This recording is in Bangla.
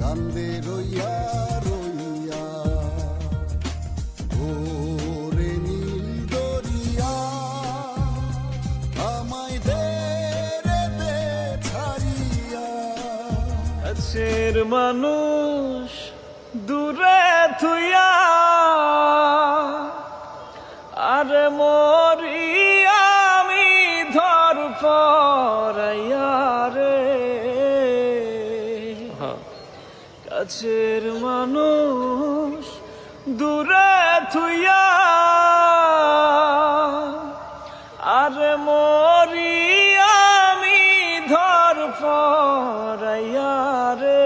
কান্দে রইয়া রইয়া। ওরে নীল দরিয়া আমায় দে রে দে ছাড়িয়া। কাছের মানুষ দূরে থুইয়া আরে মরি আমি ধর কাছের মানুষ দূরে থুইয়া আর মরি আমি ধর ফরাইয়া রে।